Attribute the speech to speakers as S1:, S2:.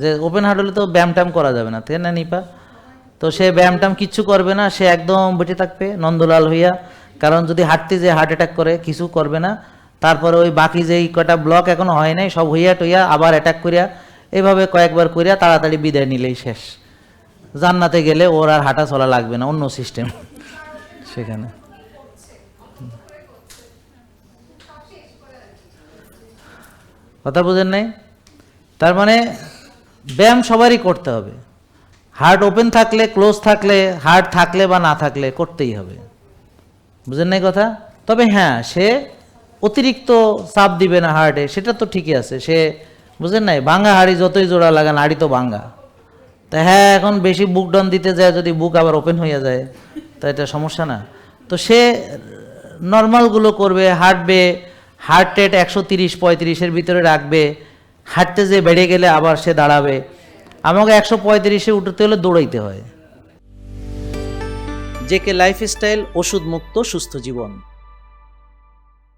S1: যে open heart হলে তো ব্যায়াম ট্যাম করা যাবে না, তাই না নিপা? তো সে ব্যায়াম ট্যাম কিচ্ছু করবে না, সে একদম বেঁচে থাকবে, নন্দলাল হইয়া। কারণ যদি হাঁটতে যে হার্ট অ্যাটাক করে, কিছু করবে না। তারপরে ওই বাকি যেই কটা ব্লক এখনও হয় নাই, সব হইয়া টইয়া আবার অ্যাটাক করিয়া, এভাবে কয়েকবার করিয়া তাড়াতাড়ি বিদায় নিলেই শেষ। জান্নাতে গেলে ওর আর হাঁটা চলা লাগবে না, অন্য সিস্টেম সেখানে। কথা বুঝেন নাই? তার মানে ব্যায়াম সবারই করতে হবে। হার্ট ওপেন থাকলে ক্লোজ থাকলে হার্ট থাকলে বা না থাকলে করতেই হবে। বুঝেন নাই কথা? তবে হ্যাঁ সে অতিরিক্ত চাপ দিবে না হার্টে সেটা তো ঠিকই আছে। সে, বুঝেন নাই? ভাঙ্গা হাড়ি যতই জোড়া লাগান, হাড়ি তো ভাঙ্গা। তা হ্যাঁ এখন বেশি বুক ডন দিতে যায়, যদি বুক আবার ওপেন হয়ে যায়, তা এটা সমস্যা না। তো সে নর্মালগুলো করবে, হাঁটবে হার্ট রেট একশো তিরিশ, পঁয়ত্রিশের ভিতরে রাখবে হাঁটতে যে বেড়ে গেলে আবার সে দাঁড়াবে। আমাকে একশো পঁয়ত্রিশে উঠতে হলে দৌড়াইতে হয়। জেকে লাইফস্টাইল ওষুধ মুক্ত সুস্থ জীবন।